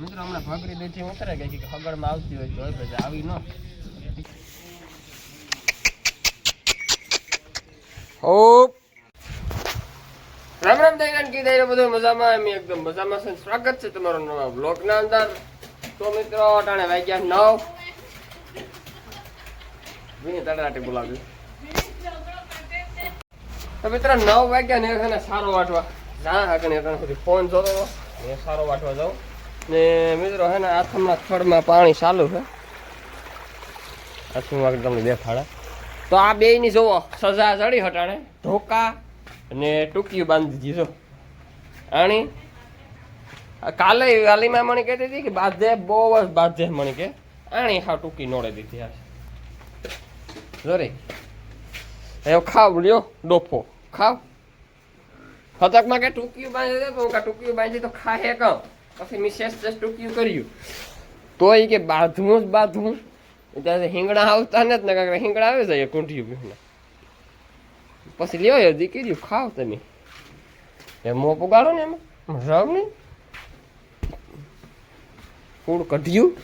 મિત્રો હમણાં ભાગરી દેથી ઉતરે ગઈ કે ખગડમાં આવતી હોય તો પછી આવી ન. રામ રામ દૈરાન કી દૈરો બધું મજામાં એમ એકદમ મજામાં છે સ્વાગત છે તમારો નવા બ્લોગ ના અંદર. તો મિત્રો અટાણે વાગ્યા નવ. વિની તડાટે બોલાવ્યું તો મિત્રો નવ વાગ્યા ને સારો વાટવા. જા આગળ સુધી ફોન જોતો સારો વાટવા જાઉં. ને મિત્રો હે ને આથમના થડમાં પાણી ચાલુ છે. આથમમાં તમને દેખાડે? તો આ બે ની જોવો સજા ચડી હટાણે. ધોકા અને ટૂંકી બાંધી દીધો આણી કાલે વાલીમાં મને કહેતી હતી કે બાધે, બહુ જ બાધે મને કે. આણી હા ટૂંકી નોડે દીધી આ. જોરી હવે ખાવ, લ્યો, ડોફો. ખાવ. ફતકમાં કે ટૂંકી બાંધી દે તો હું ટૂંકી બાંધી તો ખાહે કમ પછી મેં શેષ શેષ ટૂંકી કર્યું. તો એ કે બાંધવું જ બાંધવું. ત્યારે હિંગડા આવતા ને જ ને હિંગડા આવે જાય કુંઠી પીને પછી લ્યો એ દીકરી ખાવ તમે. એ મો પુગાડો ને એમાં. મજા નહીં. કુડ કઢ્યું.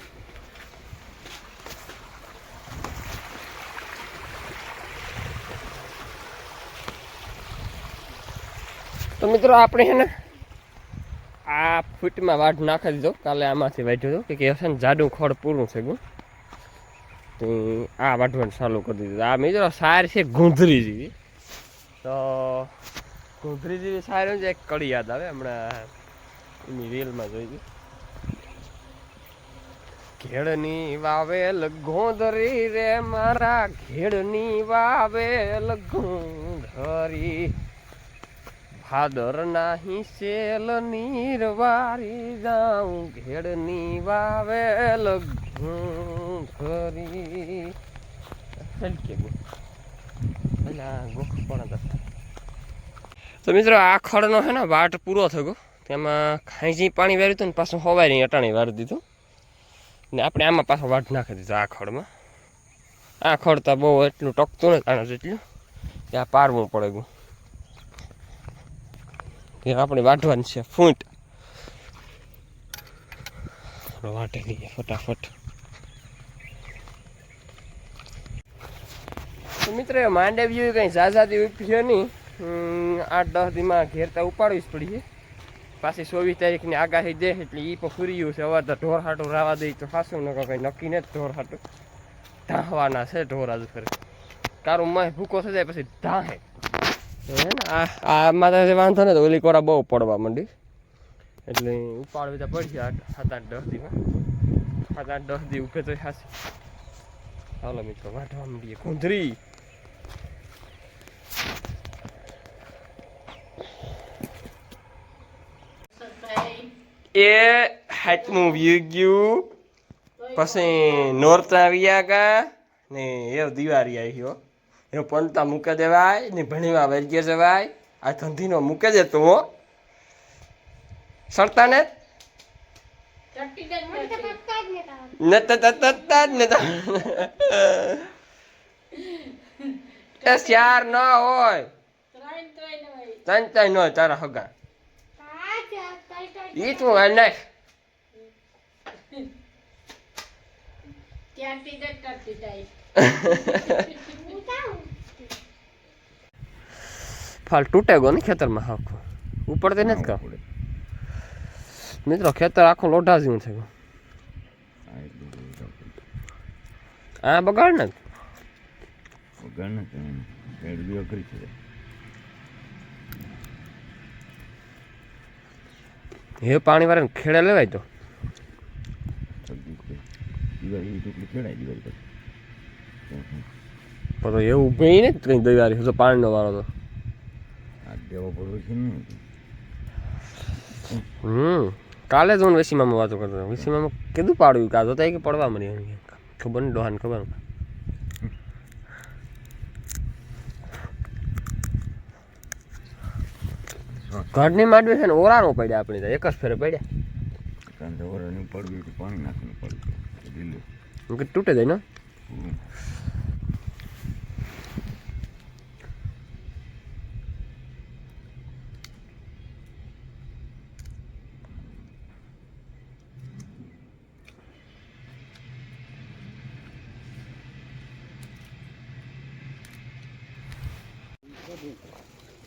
તો મિત્રો, આપણે છે ને આ ફૂટમાં વાઢ નાખી દીધો. કાલે આમાંથી વાઢ્યો હતો. કે હશે ને જાડું ખડ પૂરું છે ગયું તો આ વાઢવાનું ચાલુ કરી દીધું. આ મિત્રો સાર છે ગુંધરી જેવી તો ગુંધરી જેવી સાર જ એક કડી યાદ આવે. હમણાં એની રીલમાં જોઈ ઘેડની વાવેલ ગોંધરી રે મારા. ઘેડની વાવેલ ગોંધરી. ભાદર નાહી શેલ નીર વારી જાઉં, ઘેડની વાવેલ ઘરી. હલકે ગો. પેલા ગોખ પણ હતા તો મિત્રો, આ ખડનો છે ને વાટ પૂરો થયો તેમાં ખાંચી પાણી વાર્યું હતું ને, પાછું હવારી અટાણી વારી દીધું. ને આપણે આમાં પાછો વાટ નાખી દીધો આ ખડમાં. આ ખડ તો બહુ એટલું ટકતું નથી, આના જેટલું. આ પારવું પડે ગયું કે આપણે વાઢવાની છે, ફૂંટ. વાટે લઈએ ફટાફટ. મિત્ર, એ માંડવ્યું કંઈ ઝાઝાથી ઉપયો નહીં. આઠ દસ દીમાં ઘેરતા ઉપાડવી જ પડી પાછી ચોવીસ તારીખની આગાહી દે, એટલે એ પણ ફૂર્યું છે. હવે તો ઢોર હાટું રાવા દઈ તો ખાસું ન કંઈ નક્કી ને ઢોર હાટું. ધાહવાના છે ઢોર આજુ ફરે કારું મય ભૂકો થઈ જાય, પછી ઢાંહે હે ને આ આમાં તો વાંધો ને તો ઓલી કોરા બહુ પડવા માંડી. એટલે ઉપાડ બધા પડશે સાત આઠ દસ દીમાં. સાત આઠ દસ દી ઉભે તો ખાસી ચાલો મિત્રો વાંધવા માંડીએ. કુંધરી એ હાથમું વ્યુ ગયું. પછી નોરતા આવ્યા કા? ને એ દિવાળી આવી ગયો એ પંતા મૂકે દેવાય ને ભણીમાં વર્ગે જવાય આ ધંધીનો મૂકે દે તો સરતા ને? ને ત ત ત ત ને એ ચાર ન હોય. ત્રણ ત્રણ હોય તારા હગા. ઈ તું નાખ. ફાલ તૂટે ગયો ને ખેતરમાં આખું ઉપડતે નથી કામ. મિત્રો ખેતર આખું લોઢા જેવું થઈ ગયું આ બગાડ ને હે પાણી વાળા ખેડે લેવાય તો. પણ એવું ઊભી ને કઈ દિવાળી તો પાણીનો વાળો તો હમ કાલે જ હું વેસીમામાં વાતો કરતો હતો વેસીમામાં કીધું પાડ્યું કાં તો કે પડવા મળી ખબર ને ડોહાને ખબર ઘરની માંડવી છે ને ઓરાનો પડ્યા આપણે તો એક જ ફેરે પડ્યા પાણી નાખીને પડ્યું એમ કે તૂટે જાય ને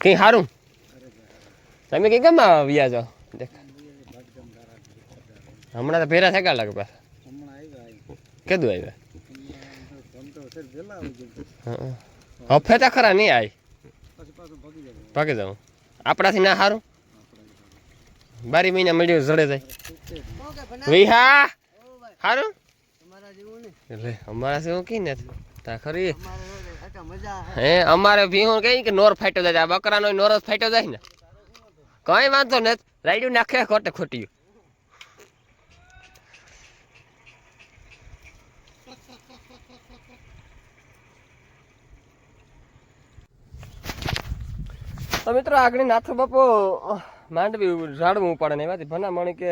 કઈ સારું તમે કઈ કેમ આવ્યા છો? હમણાં તો ભેરા થયા લાગે પાછા. કીધું આવ્યા? હફે તો ખરા નહીં આવી ભાગી જાઉં. આપણાથી ના સારું બારી મહિના મળ્યું જડે જાય. વિહા! સારું એટલે અમારા શું કી ને તા ખરી. હે અમારે ભીહું કઈ કે નોર ફાટ્યો જાય. આ બકરાનો નોર જ ફાટ્યો જાય ને. કઈ વાંધો નથી. રાઈડ્યું નાખે ખોટે ખોટ્યું. તો મિત્રો આગળ નાથો બાપો માંડવી ઝાડવું ઉપાડે ને એમાંથી ભના મણી કે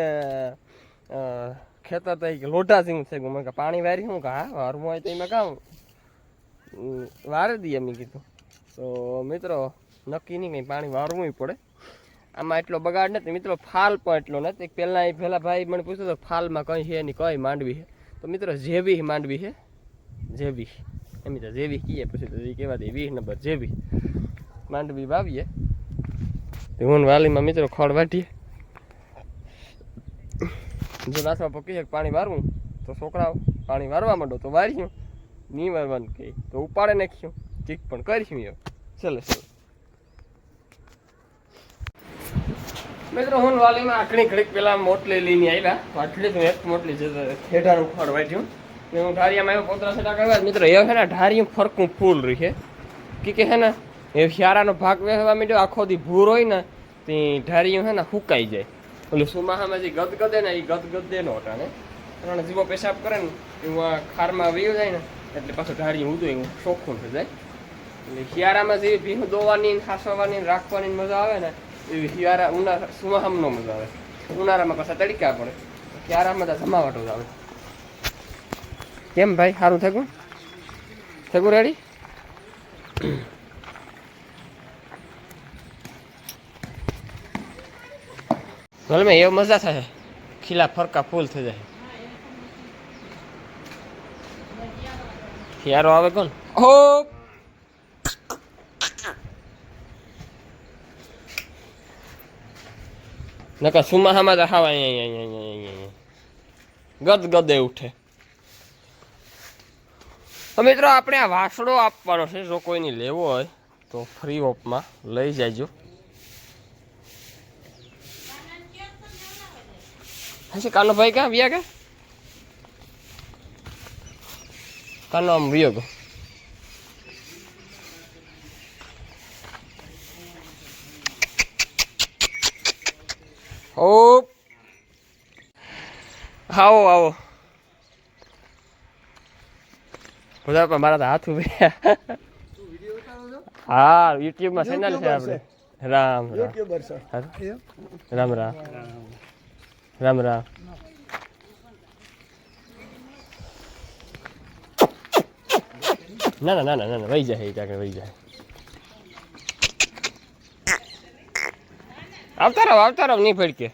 ખેતર થઈ કે લોઢા સિંહ છે. મને કે પાણી વારી હું કે, હા, વારવું હોય તો એમાં કામ. વારે દઈએ મેં કીધું. તો મિત્રો, નક્કી નહીં કંઈ પાણી વારવું પડે. આમાં એટલો બગાડ નથી. મિત્રો, ફાલ પણ એટલો નથી. પહેલાં એ પહેલાં ભાઈ મને પૂછ્યું તો ફાલમાં કંઈ છે નહીં, કઈ માંડવી છે? તો મિત્રો, જેવી માંડવી છે, જેવી. એમ તો જેવી કીએ પછી તો એ કહેવાતી વીસ નંબર જેવી. માંડવી વાવીએ. હું વાલીમાં મિત્રો ખડ વાટીએ જો નાસવા પકી એક પાણી વારવું, તો છોકરાઓ પાણી વારવા માંડો, તો વાર્યું નહીં વારવાનું કે, તો ઉપાડે નાખ્યું ચીક પણ કરીશું એ ચલો ચલો. મિત્રો, હું વાલીમાં આકણી ઘડીક પેલા મોટલી લઈને આવ્યા. આટલી તો એક મોટલી જે ખેડાનું ખડ વાટ્યું ને હું ઢારિયામાં આવ્યો, પોતરા સેટા કરવા. મિત્રો, એ છે ને ઢારિયું ફરકું ફૂલ રહી છે. કે કે ને એ શિયાળાનો ભાગ વહેવા માંડ્યો, આખો દી ભૂર હોય ને, તે ઢારિયું હે ને હુકાઈ જાય. ઓલું સુમાહામાં જે ગદગદે ને, એ ગદગદે નો અટાણે કારણ જીવો પેશાબ કરે ને, એવું ખારમાં વયું જાય ને, એટલે પાછું ઢારી ઊંધું એવું ચોખ્ખું થઈ જાય. એટલે શિયાળામાં જે ભીહું દોવાની ને, ખાસવાની રાખવાની મજા આવે ને, એવી શિયાળા, ઉનાળા, સુમાહામનો મજા આવે. ઉનાળામાં પાછા તડકા પડે. શિયાળામાં તો જમાવટો જ આવે. કેમ ભાઈ, સારું થયું? થયું રેડી ભલે મેં એવો મજા થાય. ખીલા ફરકા ફૂલ થઈ જાય. યારો આવે કોણ? નકા સુમાહામાં તો હાવ ગદ ગદે ઉઠે. તો મિત્રો આપણે આ વાસણો આપવાનો છે. જો કોઈને લેવો હોય તો ફ્રી ઓફમાં લઈ જાયજો હશે? કાનો ભાઈ ક્યાં વ્યા કે? કાનો આમ વ્યો ગયો ઓ આવો આવો. બધા પણ મારા તો હાથ ઉભે હા યુટ્યુબમાં ચેનલ છે આપણે રામ રામ. રામ રામ. રામ રામ. ના ના ના ના ના વહી જાય ત્યાં વહી જાય. આવતા રહો આવતા રહો, નહીં ફડકે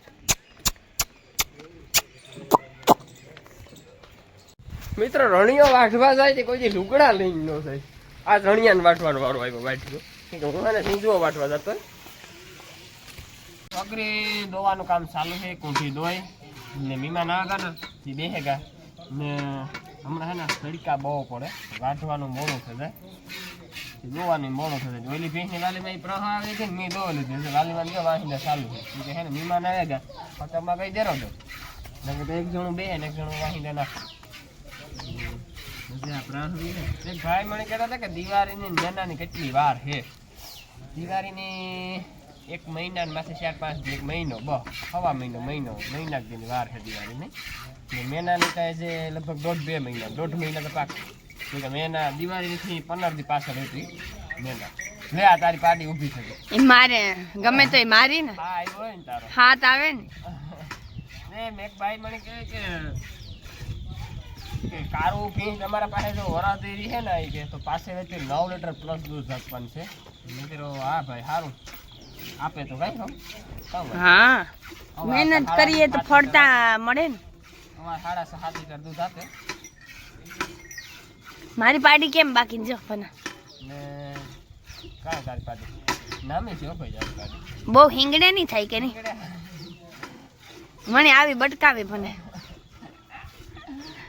મિત્રો, રણિયો વાઢવા જાય તે કોઈ લુગડા લઈને ન થાય આ રણિયાને વાટવાનો વાળો આવ્યો વાઢ્યો. કે હું એને સિંજવો વાટવા જતો. પગરી દોવાનું કામ ચાલુ છે, કોઠી દોય. ને મીમા ના ગા ને તે બેહેગા ને હમણાં હે ને તડકા બહુ પડે. વાઢવાનું મોડું થઈ જાય. દોવાનું મોડું થઈ જાય. ઓલી ભેંસની વાલીમાં એ પ્રવાહ આવે છે ને, મેં દોવા લીધી એટલે વાલીમાં ગયો વાંચીને ચાલુ છે. કે હે ને મીમાન આવે ગયા પતંગમાં કઈ દેરો દો નકર તો એક જણું બે ને એક જણું વાંચીને એક ભાઈ મને કહેતા હતા કે દિવાળીની ને મેનાની કેટલી વાર છે. દિવાળીની એક મહિના માથે ચાર પાંચ દિવસ એક મહિનો બહ હવા મહિનો મહિનો મહિના દિન વાર છે દિવાળીની ને મેનાની કહે છે લગભગ દોઢ બે મહિના દોઢ મહિના તો પાક. કે મેના દિવાળીથી પંદર દી પાછળ હતી મેના. લે આ તારી પાર્ટી ઊભી થઈ ઈ મારે ગમે તો મારી ને. હા આવ્યો ને તારો. હાથ આવે ને. ને મેક ભાઈ મને કહે કે કે કારું ભીંસ તમારા પાસે જો વરાદેરી છે ને એ કે તો પાસે વચ્ચે નવ લીટર પ્લસ દૂધ આપવાનું છે. મેં કીધું હા ભાઈ સારું આપે તો ભાઈ હા. મહેનત કરીએ તો ફળતા મળે ને. અમારે સાડા સાત લીટર દૂધ આપે. મારી પાર્ટી કેમ બાકી જો પના કાં તારી પાડી. નામે છે ભાઈ તારી પાડી. બહુ હિંગડે નહીં થાય કે નહીં? મને આવી બટકાવે મને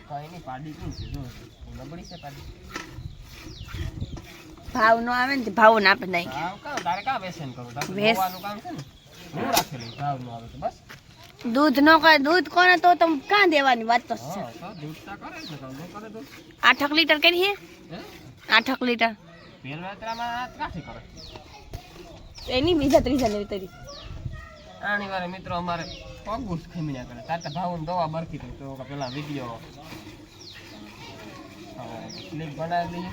કઈ નહીં પાડી કેમ છે? જો નબળી છે પાડી. ભાવ નો આવે ને ભાવ ના આપે નહીં ભાવ કાં? તારે કાં વ્યસન કરું તારે કામ છે ને? હું રાખેલું ભાવ નો આવે તો બસ. દૂધ નો કરે દૂધ કોને તો તમે કાં દેવાની વાત તો છે. કરે ન કરે આઠક લીટર કરીએ હે? આઠક લીટર. કરે? એની બીજા ત્રીજા લેવી તરી. આની વારે મિત્રો અમારે પગુસ જ કરે. તારે ભાવ દવા બરકી તો પેલા વીડિયો ક્લિપ બનાવી દઈએ.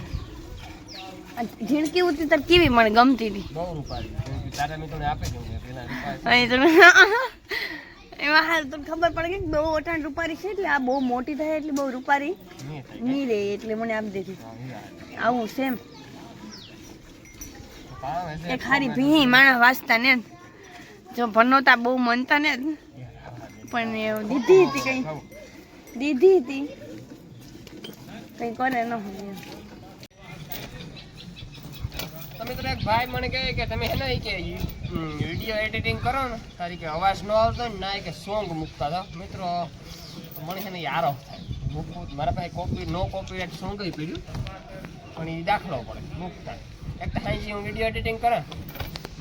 ઝીણકી ઉતી તાર કેવી મને ગમતી હતી બહુ રૂપાળી તારા મિત્રોને આપી દઉં પેલા રૂપાળી એમાં હાલ તો ખબર પડે કે બહુ અઠાણ રૂપારી છે એટલે આ બહુ મોટી થાય એટલે બહુ રૂપારી નહીં રે રહે એટલે મને આપી વાત. આવું સેમ. એ ખારી ભીહી માણસ વાંચતા ને જો ભણોતા બહુ મનતા ને પણ દીધી હતી કઈ. દીધી હતી. કઈ કરે ન હોય તો એક ભાઈ મને કહે કે તમે હે ને કે વીડિયો એડિટિંગ કરો ને, તારી કે અવાજ ન આવતો ને, ના કે સોંગ મૂકતા હતા. મિત્રો, મને છે ને યારો થાય. મૂકવું મારા પાસે કોપી નો કોપીરાઇટ સોંગ પડ્યું. પણ એ દાખલો પડે, મૂકતા. એક તો સાંજે હું વીડિયો એડિટિંગ કરે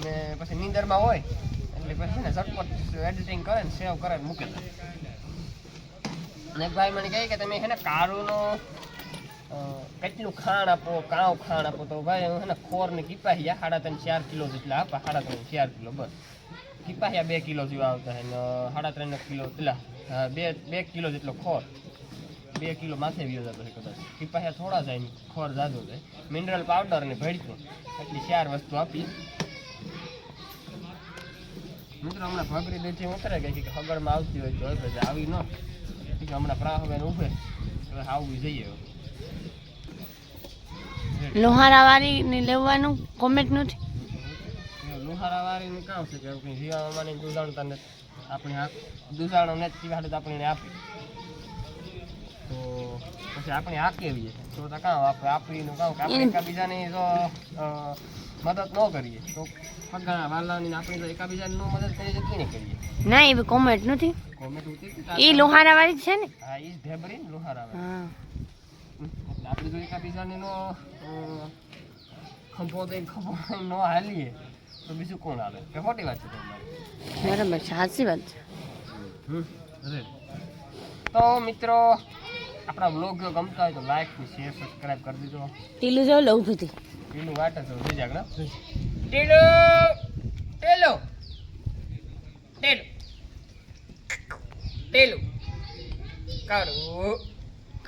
ને પછી નીંદરમાં હોય, એટલે પછી ને ઝટપટ એડિટિંગ કરે ને સેવ કરે ને મૂકે એક ભાઈ મને કહે કે તમે છે ને કારુનો કેટલું ખાણ આપો, કાવ ખાણ આપો તો ભાઈ, હું ખોર ને કીપાહિયા સાડા ત્રણ ચાર કિલો જેટલા આપા, સાડા ત્રણ ચાર કિલો બસ. કીપાહિયા બે કિલો જેવા આવતા હે સાડા ત્રણ કિલો એટલા બે બે કિલો જેટલો ખોર. બે કિલો માથે વ્યો જતો છે કદાચ. કીપાહિયા થોડા જાય ને, ખોર જાજો જાય. મિનરલ પાવડર ને ભેળતું એટલી ચાર વસ્તુ આપી. મિત્રો હમણાં ભગરી દેતી ઉતરે ગઈ, કે ખબરમાં આવતી હોય તો આવી ન. હમણાં પ્રાહ ઉભે હવે આવવી જઈએ હવે. લોહારા વાળી ને લેવાનું કોમેન્ટ નથી લુહારા વાળીનું કામ છે કે કંઈ જીવામાની દૂધાણતા ને આપણે આ દૂધાણો ને જીવાડે આપણે આપી તો પછી આપણે હાકી આવીએ તો તો કામ આપણે આપીનું કામ કે આપણે એકાબીજાની જો મદદ ન કરીએ. તો પગા વાલાની ને આપણે તો એકાબીજાની ન મદદ કરીએ તો ને કરીએ? ના એ કોમેન્ટ નથી. કોમેન્ટ ઉતી એ લોહારા વાળી છે ને? હા ઈ જ ઢેબરી ને વાળી. હા. એટલે આપણે જો એકાબીજાને નો ખંભો દઈ ખંભો ન હાલીએ તો બીજું કોણ આવે કે ખોટી વાત છે તમારી. બરાબર છે સાચી વાત છે. તો મિત્રો આપણા બ્લોગ જો ગમતા હોય તો લાઈક ને શેર સબસ્ક્રાઇબ કરી દીધો ટીલું જો લઉં હતી એનું વાટ જ જોઈ જાગડા ટીલું ટેલો. ટેલો. ટેલો. કાઢો.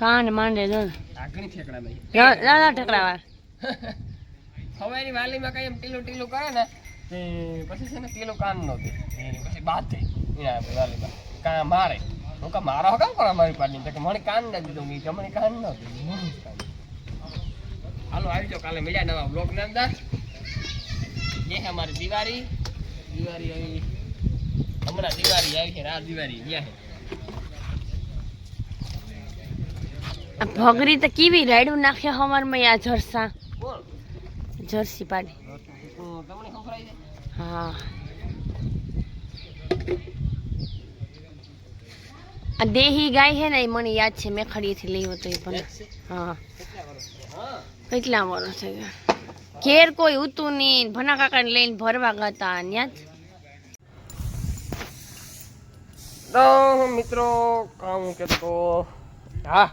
કાંડ માંડે જો આગણી ઠેકડા ભાઈ. ના ના ઠેકડાવા હવેની વાલીમાં કઈ એમ ટીલું ટીલું કરે ને તે પછી છે ને ટીલું કાન નો દે. પછી બાદ થઈ વાલી વાલીમાં. કાં મારે. હું કા મારા કામ કરો મારી પાડી કે મને કાન ના દીધું મેં. મને કાન ના દીધું હાલો આવી જાઓ કાલે મળ્યા નવા બ્લોક ના અંદર. એ અમારી દિવાળી. દિવાળી આવી. હમણાં દિવાળી આવી છે રાત દિવાળી. ગયા છે. ભગરી તો કેવી રાયડું નાખ્યા હવારમાં આ જરસા? જર્સી પાડી. હા. આ દેહી ગાય છે ને એ મને યાદ છે મેં ખડીએથી લઈ હતો એ પણ. હા. કેટલા વર્ષ હા. થઈ ગયા ઘેર કોઈ ઉતું નહીં ભના કાકાને લઈને ભરવા ગાતા ત્યાં જ તો મિત્રો કામ કેતો હા.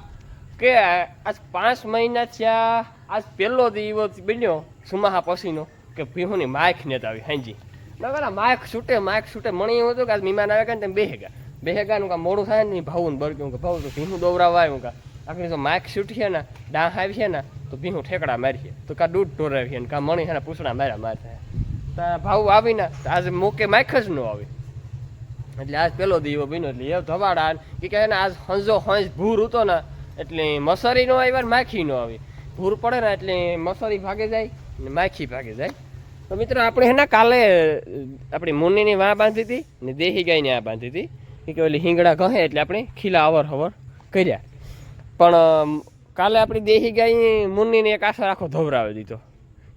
કે આજ પાંચ મહિના થયા, આજ પહેલો દિવસ બન્યો સુમાહા પછીનો કે ભીહોની માઇક નેત આવી, હાંજી. ના માઇક છૂટે માઇક છૂટે. મણી એવું હતું કે આજ મહેમાન આવે કે ને તેમ બેહેગા બેહેગાનું કાં મોડું થાય ને ભાવું ને બરક્યું કે ભાવું તો ભીહું દોવરાવા આવ્યું કા આખી માયક માઇક છૂટીએ ને, ડાહ આવી છે ને, તો ભીહું ઠેકડા મારીએ. તો કાં દૂધ ઢોરાવીએ ને કાં મણી છે ને પૂછડા માર્યા મારતા તો ભાવ આવીને તો આજે મોકે માઇક જ ન આવે. એટલે આજ પેલો દીવો બીનો એટલે એ ધવાડા કે કહે ને, આજ હંજો હંજ ભૂર હતો ને એટલે મસારી નો આવી ને માખી નો આવી. ભૂર પડે ને એટલે મસારી ભાગે જાય ને માખી ભાગે જાય. તો મિત્રો, આપણે હે ને કાલે આપણી મુન્નીની વાં બાંધી હતી ને દેહી ગાયની આ બાંધી હતી. કે ઓલી હિંગડા કહે એટલે આપણે ખીલા અવર હવર કર્યા. પણ કાલે આપણી દેહી ગાય મુન્નીને એક આશા આખો ધવરાવી દીધો.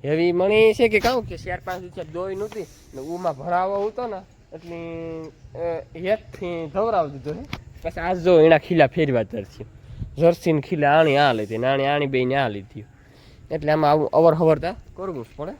એવી મણી છે કે કહું કે ચાર પાંચ દિવસ દોઈ નહોતી ને ઉમાં ભરાવો હતો ને એટલે હેતથી ધવરાવ દીધો છે. પછી આજ જો એના ખીલા ફેરવા જર્સી જર્સીને ખીલે આણી આ લીધી ને આણી બે બેને આ લીધી એટલે આમાં આવું અવર હવરતા કરવું જ પડે.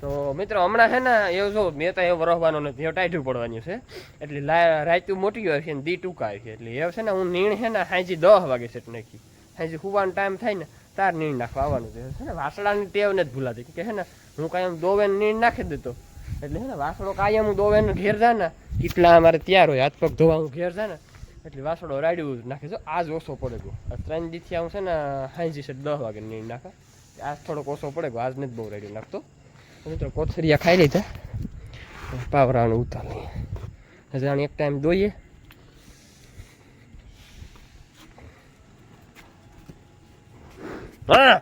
તો મિત્રો, હમણાં છે ને એવું જો મેં તો એવું વરસવાનું નથી એવું ટાઈટું પડવાનું છે. એટલે રાયતું મોટી હોય છે ને દી ટૂંકા હોય છે એટલે એવું છે ને, હું નીણ છે ને હાજી દસ વાગે સેટ નાખી. હાજી હુવાનો ટાઈમ થાય ને, તાર નીણ નાખવા આવવાનું છે. ને, વાસણાની ટેવ નથી ભૂલાતી. કે છે ને, હું કાંઈ આમ દોવેન નીણ નાખી દેતો. એટલે છે ને, વાસણો કાયમ હું દોવે ઘેર જાય ને કેટલા અમારે તૈયાર હોય. હાથ પગ ધોવા હું ઘેર જાય ને એટલે વાસણો રાડ્યું નાખે છે. આજ ઓછો પડે ગયો ત્રણ દીથી આવું છે ને, હાંજી છે દસ વાગે નહીં નાખે. આજ થોડોક ઓછો પડે ગયો આજ નથી બહુ રાડ્યું નાખતો. મિત્રો કોથરિયા ખાઈ લીધા. પાવરાનું ઉતારી લઈએ. આને એક ટાઈમ દોઈએ હા!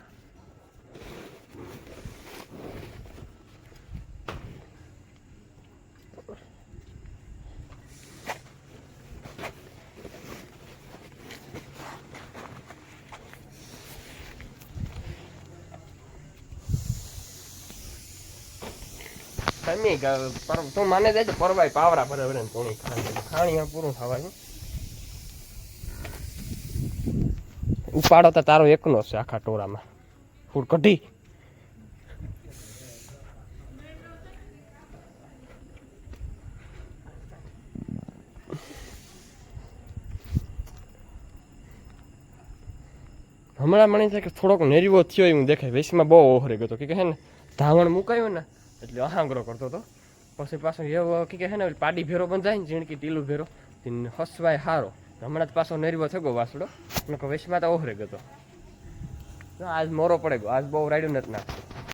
ગ- તું મને દેજે, પરવાય પાવરા ભરે કોણી ખાણી પૂરું થવાનું ઉપાડો તો તારો એકનો છે આખા ટોળામાં. ફૂડ કઢી. હમણાં મને છે કે થોડોક નેરીવો થયો એવું દેખાય. વેસમાં બહુ ઓહરે ગયો કે હે ને, ધાવણ મુકાયું ને. એટલે અહાંગરો કરતો હતો. પછી પાછો એવો કે હે ને પાડી ભેરો બંધાય ને, ઝીણકી ટીલું ભેરો હસવાય હારો. હમણાં જ પાછો નેરીવો થયો વાસડો. અને વેસમાં તો ઓહરે ગયો આજ મોરો પડે ગયો. આજ બહુ રાડ્યું નથી નાખતું.